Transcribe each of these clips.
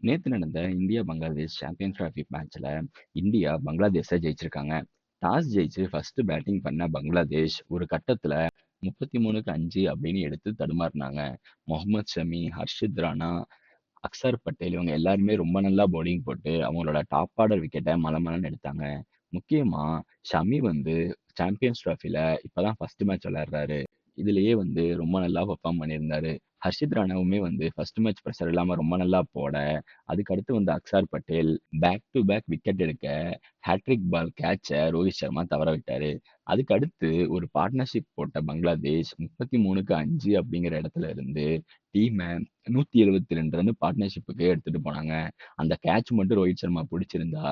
நேற்று நடந்த India Bangladesh champion trophy மேட்ச்ல இந்தியா பங்களாதேஷை ஜெயிச்சிருக்காங்க. டாஸ் ஜெயிச்சு ஃபர்ஸ்ட் பேட்டிங் பண்ண பங்களாதேஷ் ஒரு கட்டத்துல 33க்கு 5 அப்படின்னு எடுத்து தடுமாறுனாங்க. முகமது ஷமி, ஹர்ஷித் ராணா, அக்சர் பட்டேல் இவங்க எல்லாருமே ரொம்ப நல்லா பவுலிங் போட்டு அவங்களோட டாப் ஆர்டர் விக்கெட்டை மலமலன்னு எடுத்தாங்க. முக்கியமா ஷமி வந்து சாம்பியன்ஸ் டிராஃபில இப்பதான் ஃபர்ஸ்ட் மேட்ச் விளையாடுறாரு. இதுலயே வந்து ரொம்ப நல்லா பெர்ஃபார்ம் பண்ணியிருந்தாரு. ஹர்ஷித் ராணாவுமே வந்து ஃபர்ஸ்ட் மேட்ச் ப்ரெஷர் இல்லாமல் ரொம்ப நல்லா போட, அதுக்கு அடுத்து வந்த Axar Patel back to back wicket எடுக்க ஹேட்ரிக் பால் கேட்சை ரோஹித் சர்மா தவற விட்டாரு. அதுக்கு அடுத்து ஒரு பார்ட்னர்ஷிப் போட்ட பங்களாதேஷ் 33க்கு 5 அப்படிங்கிற இடத்துல இருந்து டீமை டீம 172 ரன் பார்ட்னர்ஷிப்புக்கு எடுத்துட்டு போனாங்க. அந்த கேட்ச் மட்டும் ரோஹித் சர்மா பிடிச்சிருந்தா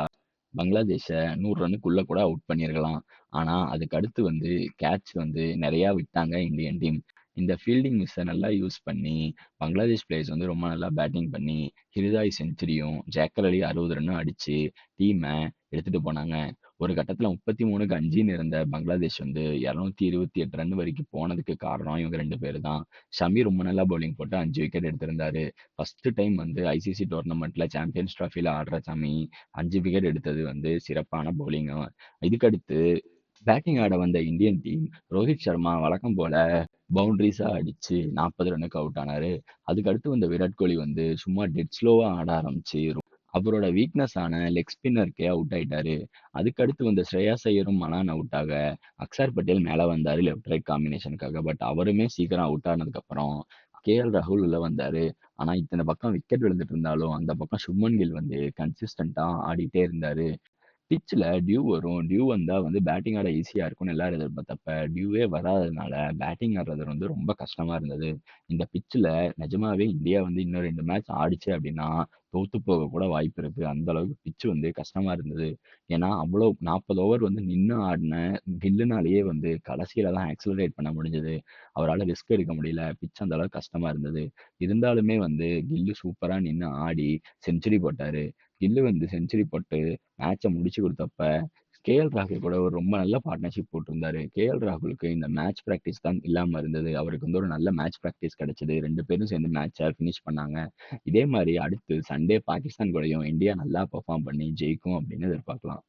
பங்களாதேஷை நூறு ரன்னுக்குள்ள கூட அவுட் பண்ணியிருக்கலாம். ஆனா அதுக்கு அடுத்து வந்து கேட்ச் வந்து நிறைய விட்டாங்க இந்தியன் டீம். இந்த ஃபீல்டிங் மிஸ்ஸை நல்லா யூஸ் பண்ணி பங்களாதேஷ் பிளேயர்ஸ் வந்து ரொம்ப நல்லா பேட்டிங் பண்ணி ஹிருதாய் செஞ்சுரியும், ஜேக்கர் அலி 60 ரன்னும் அடித்து டீமை எடுத்துகிட்டு போனாங்க. ஒரு கட்டத்தில் முப்பத்தி மூணுக்கு அஞ்சுன்னு இருந்த பங்களாதேஷ் வந்து 228 ரன் வரைக்கும் போனதுக்கு காரணம் இவங்க ரெண்டு பேரு தான். ஷமி ரொம்ப நல்லா பவுலிங் போட்டு அஞ்சு விக்கெட் எடுத்திருந்தாரு. ஃபர்ஸ்ட் டைம் வந்து ஐசிசி டோர்னமெண்ட்ல சாம்பியன்ஸ் ட்ராஃபியில் ஆடுற சாமி அஞ்சு விக்கெட் எடுத்தது வந்து சிறப்பான பவுலிங்கும் இதுக்கடுத்து பேட்டிங் ஆட வந்த இந்தியன் டீம் ரோஹித் சர்மா வழக்கம் போல பவுண்டரிஸா அடிச்சு 40 ரன்னுக்கு அவுட் ஆனாரு. அதுக்கு அடுத்து வந்த விராட் கோலி வந்து சும்மா டெட் ஸ்லோவாக ஆட ஆரம்பிச்சு அவரோட வீக்னஸ் ஆன லெக் ஸ்பின்னருக்கே அவுட் ஆயிட்டாரு. அதுக்கடுத்து வந்த ஸ்ரேயா ஐயரும் மலான் அவுட் ஆக அக்ஸர் பட்டேல் மேலே வந்தாரு லெஃப்ட் ரைட் காம்பினேஷனுக்காக. பட் அவருமே சீக்கிரம் அவுட் ஆனதுக்கப்புறம் கே கேஎல் ராகுல் உள்ள வந்தாரு. ஆனா இத்தனை பக்கம் விக்கெட் விழுந்துட்டு இருந்தாலும் அந்த பக்கம் சுப்மன் கில் வந்து கன்சிஸ்டன்ட்டா ஆடிட்டே இருந்தாரு. பிச்சில் டியூ வரும். டியூ வந்தா வந்து பேட்டிங் ஆட ஈஸியா இருக்கும்னு எல்லாரும் எதிர்பார்த்தப்ப டியூவே வராததுனால பேட்டிங் ஆடுறது வந்து ரொம்ப கஷ்டமா இருந்தது. இந்த பிட்ச்ல நிஜமாவே இந்தியா வந்து இன்னும் 2 மேட்ச் ஆடிச்சு அப்படின்னா தோத்து போக கூட வாய்ப்பு இருக்கு. அந்த அளவுக்கு பிட்ச் வந்து கஷ்டமா இருந்தது. ஏன்னா அவ்வளோ 40 ஓவர் வந்து நின்னு ஆடின கில்லுனாலேயே வந்து கடைசியில தான் ஆக்ஸலரேட் பண்ண முடிஞ்சது. அவரால ரிஸ்க் எடுக்க முடியல. பிட்ச் அந்த அளவுக்கு கஷ்டமா இருந்தது. இருந்தாலுமே வந்து கில்லு சூப்பரா நின்னு ஆடி செஞ்சுரி போட்டாரு. கில்லு வந்து செஞ்சுரி போட்டு மேட்சை முடிச்சு கொடுத்தப்ப கேஎல் ராகுல் கூட ஒரு ரொம்ப நல்ல பார்ட்னர்ஷிப் போட்டிருந்தாரு. கேஎல் ராகுலுக்கு இந்த மேட்ச் ப்ராக்டிஸ் தான் இல்லாமல் இருந்தது. அவருக்கு வந்து ஒரு நல்ல மேட்ச் ப்ராக்டிஸ் கிடைச்சது. ரெண்டு பேரும் சேர்ந்து மேட்சை ஃபினிஷ் பண்ணாங்க. இதே மாதிரி அடுத்து சண்டே பாகிஸ்தான் கூடயும் இந்தியா நல்லா பெர்ஃபார்ம் பண்ணி ஜெயிக்கும் அப்படின்னு எதிர்பார்க்கலாம்.